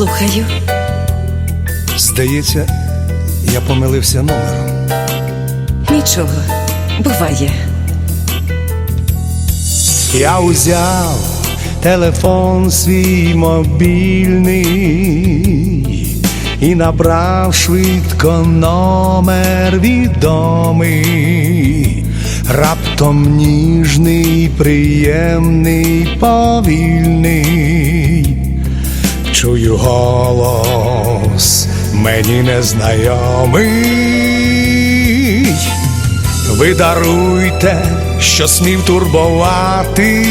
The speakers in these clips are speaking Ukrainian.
Слухаю. Здається, я помилився номером. Нічого. Буває. Я узяв телефон свій мобільний і набрав швидко номер відомий. Раптом ніжний, приємний, повільний. Чую голос, мені незнайомий. Ви даруйте, що смів турбувати,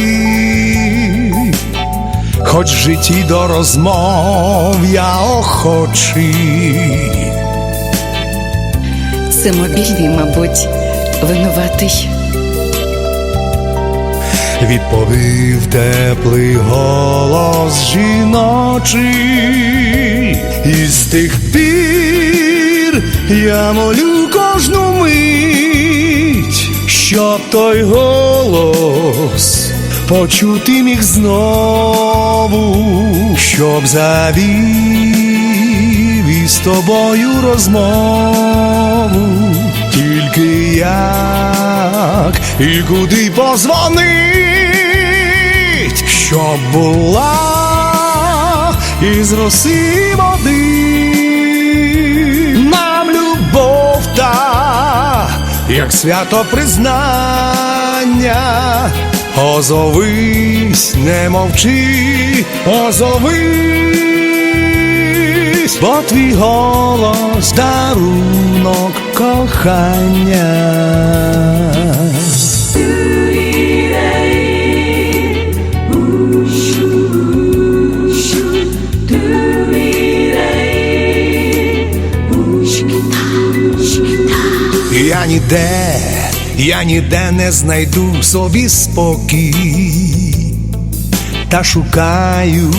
хоч в житті до розмов я охочий. Це мобільний, мабуть, винуватий. Відповів теплий голос жіночий, і з тих пір я молю кожну мить, щоб той голос почути міг знову, щоб завів із тобою розмову. Тільки як і куди позвонить, щоб була із роси води. Нам любов та, як свято признання. Озовись, не мовчи, озовись, бо твій голос дарунок кохання. Я ніде, я ніде не знайду собі спокій, та шукаю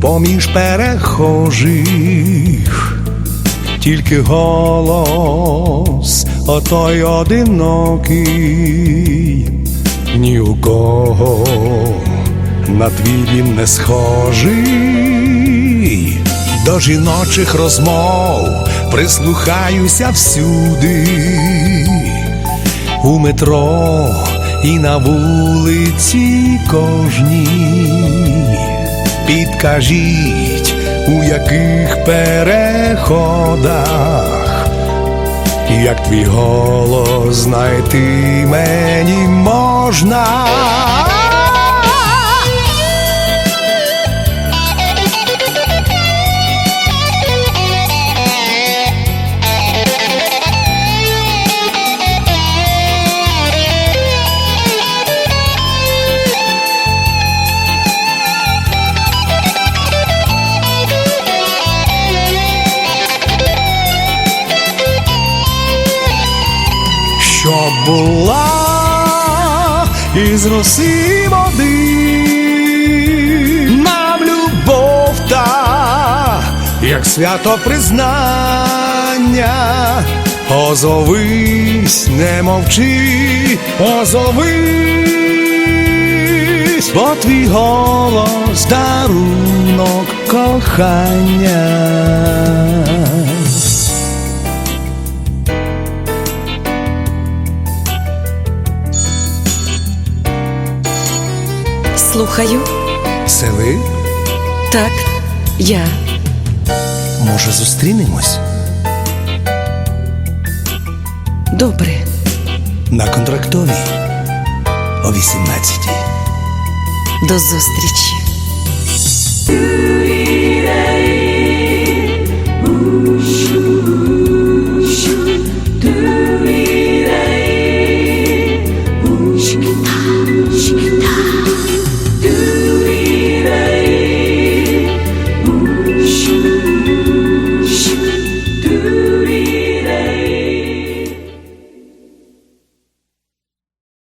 поміж перехожих, тільки голос отой одинокий, ні у кого на твій він не схожий. До жіночих розмов прислухаюся всюди, у метро і на вулиці кожній. Підкажіть, у яких переходах, як твій голос знайти мені можна. Була із роси води, нам любов та, як свято признання, озовись, не мовчи, озовись, бо твій голос дарунок кохання. Слухаю. Це ви? Так, я. Може, зустрінемось Добре. на контрактовій о 18 До зустрічі.